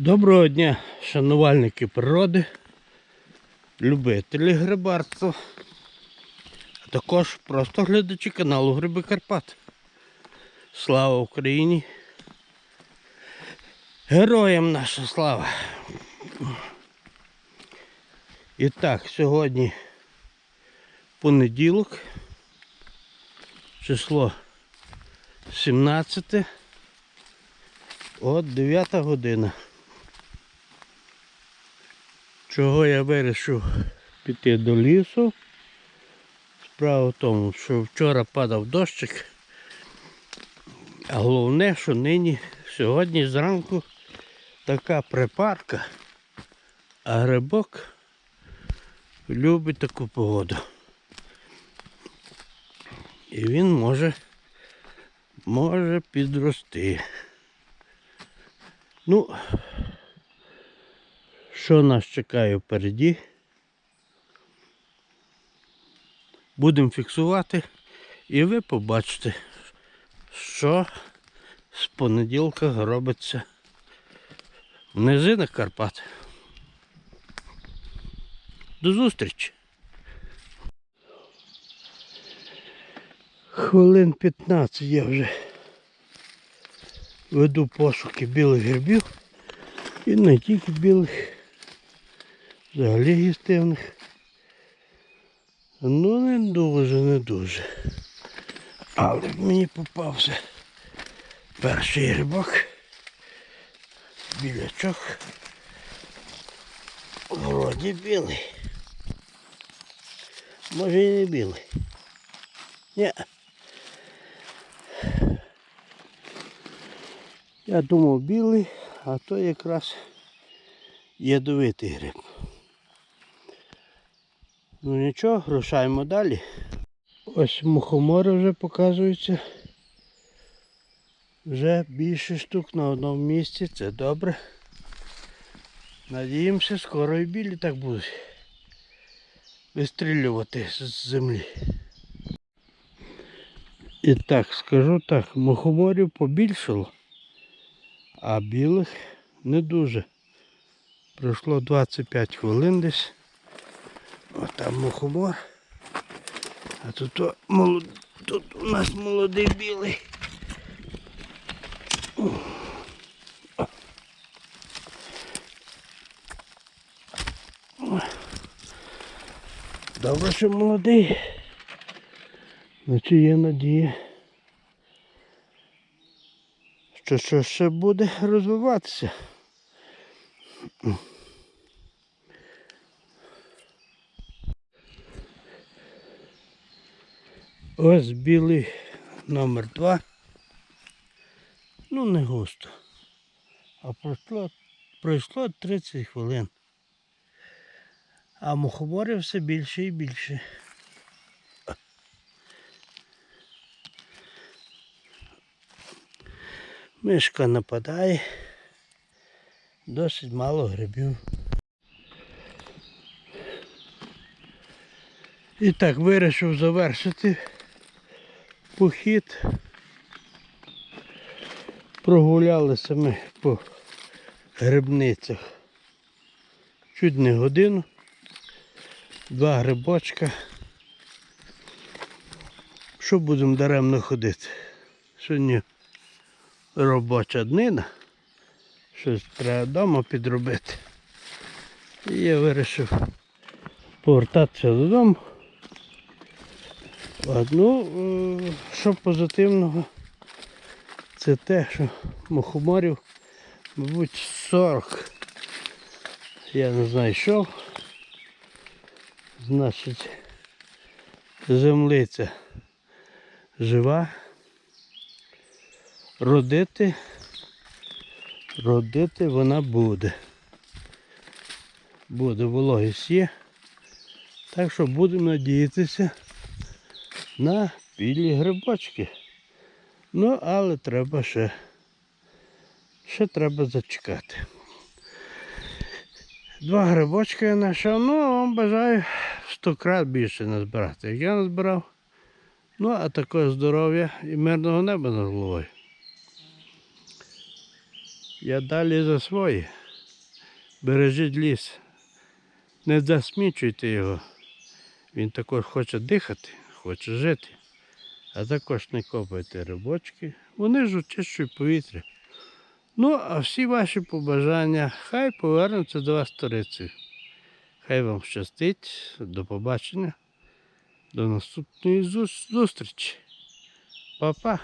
Доброго дня, шанувальники природи, любителі грибарства, а також просто глядачі каналу Гриби Карпат. Слава Україні! Героям наша слава! І так, сьогодні понеділок, число 17, от 9 година. Чого я вирішив піти до лісу? Справа в тому, що вчора падав дощик, а головне, що нині, сьогодні зранку така припарка, а грибок любить таку погоду. І він може, може підрости. Ну, що нас чекає впереді. Будемо фіксувати і ви побачите, що з понеділка робиться в низинах Карпат. До зустрічі! Хвилин 15 я вже веду пошуки білих грибів. І не тільки білих, взагалі їстивних. Ну не дуже, не дуже. Але мені попався перший грибок. Білячок. Вроді білий. Може і не білий. Ні. Я думав білий, а то якраз ядовитий гриб. Ну нічого, рушаємо далі. Ось мухомори вже показуються. Вже більше штук на одному місці, це добре. Надіємося, скоро і білі так будуть вистрілювати з землі. І так, скажу так, мухоморів побільшало, а білих не дуже. Пройшло 25 хвилин десь. Ось там мухомор. А тут, о, молод... тут у нас молодий білий. Добре, що молодий. Значить є надія. Що що ще буде розвиватися. Ось білий номер два. Ну не густо. А пройшло, пройшло 30 хвилин. А мухоморів все більше і більше. Мишка нападає. Досить мало грибів. І так вирішив завершити похід. Прогулялися ми по грибницях чуть не годину. Два грибочка. Що будемо даремно ходити? Сьогодні робоча днина. Щось треба вдома підробити. І я вирішив повертатися додому. От, ну, е, що позитивного, це те, що мухоморів, мабуть, 40. Я не знайшов. Значить, землиця жива. Родити, родити вона буде. Буде вологість є. Так що будемо надіятися на білі грибочки. Ну, але треба ще, ще треба зачекати. Два грибочки я знайшов, ну а вам бажаю сто крат більше назбирати, як я назбирав. Ну, а такого здоров'я і мирного неба над головою. Я далі за своє. Бережіть ліс. Не засмічуйте його. Він також хоче дихати, хоче жити. А також не копайте рибочки. Вони ж очищують повітря. Ну, а всі ваші побажання хай повернуться до вас сторицею. Хай вам щастить. До побачення. До наступної зустрічі. Па-па.